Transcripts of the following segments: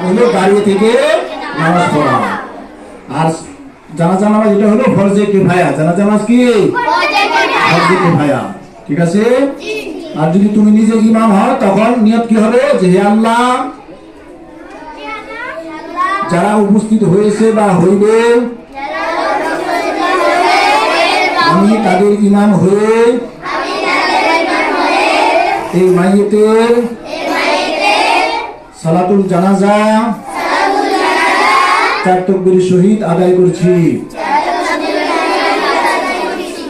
হলো দাঁড়িয়ে থেকে নামাজ পড়া। আর জানাজা নামাজ এটা হলো ফরজে কিফায়া। জানাজা নামাজ কি? ফরজে কিফায়া। ঠিক আছে? আর যদি তুমি নিজে ইমাম হও, তখন নিয়ত কি হবে? যে হে আল্লাহ, যারা উপস্থিত হয়েছে বা হইবে, আমি তাদের ইমাম হয়ে, এই মাইয়েতের সালাতুল জানাজা। চার শহীদ আদায় করছি।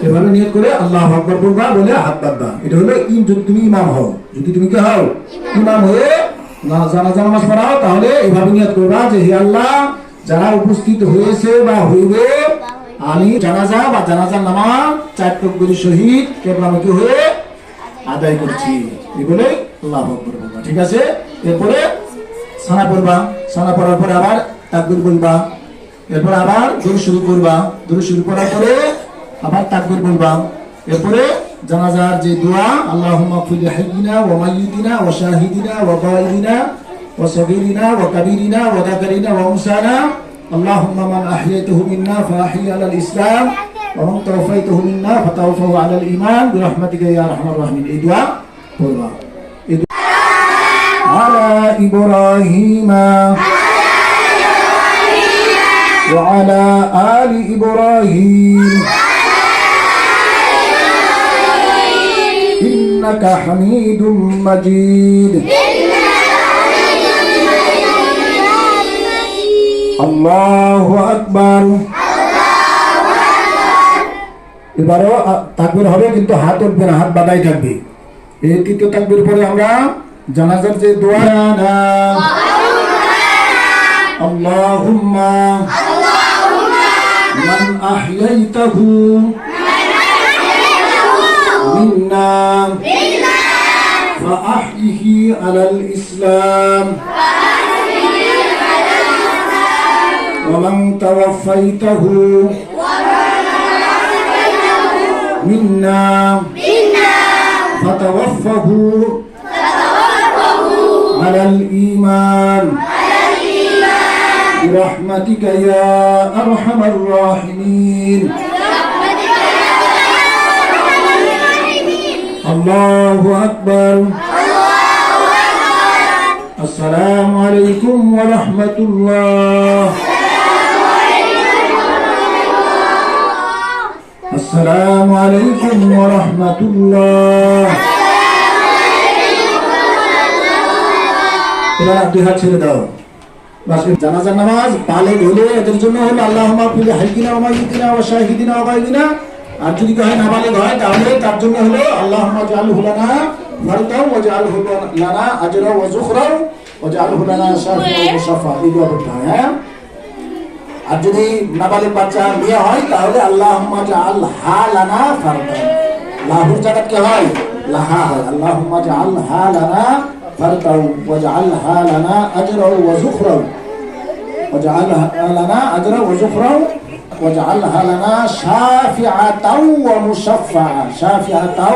এভাবে নিয়ত করে আল্লাহ আকবর বলবা বলে হাত বাঁধবা এটা হলো যদি তুমি ইমাম হও। যদি তুমি কে হও, ইমাম হয়ে না- জানাজা, নামাজ পড়াও, তাহলে এভাবে নিয়ত করবা যে হে আল্লাহ, যারা উপস্থিত হয়েছে বা হইবে, আমি জানাজা বা জানাজার নামাজ, চার তকবির শহীদ, কেবলামুখী হয়ে আদায় করছি। এই আল্লাহ আকবর বলবা ঠিক আছে? এরপরে সানা পড়বা সানা পড়ার পরে আবার তাকবির বলবা এরপর আবার দূর শুরু করবা দূর শুরু করার পরে আবার তাকবির বলবা এরপরে জানাজার যে দোয়া আল্লাহুম্মা ফিল হাইয়িনা ওয়া মাইয়িতিনা ওয়া শাহিদিনা ওয়া গায়িবিনা ওয়া সাগীরিনা ওয়া কাবীরিনা ওয়া যাকারিনা ওয়া উনসানা اللهم من أحييته منا فأحيي على الإسلام ومن توفيته منا فتوفه على الإيمان برحمتك يا أرحم الراحمين এই দোয়া পড়বা এই দোয়া- على إبراهيم وعلى آل إبراهيم إنك حميد مجيد الله أكبر এবারও তাকবির হবে কিন্তু হাত উঠবে না হাত বাদাই থাকবে এই তৃতীয় তাকবির পরে আমরা জানাজার যে দোয়া না اللهم من أحييته منا فأحيه على الإسلام ومن توفيته منا فتوفه على الإيمان. برحمتك يا أرحم الراحمين. الله أكبر. السلام عليكم ورحمة الله. السلام عليكم ورحمة الله. আর দুই ও শাহিদিনা ওগাইদিনা আর যদি হয় হুলানা ফারতাও ও হয় আর যদি নাবালেগ বাচ্চা মেয়ে হয়, তাহলে আল্লাহ জাল হালানা ফারতাও লাহুর জায়গা কে হয়? লাহা হয়। আল্লাহ জাল ফারতাও فردا واجعلها لنا أجرا وزخرا. واجعلها لنا أجرا وزخرا. واجعلها لنا شافعة ومشفعة شافعة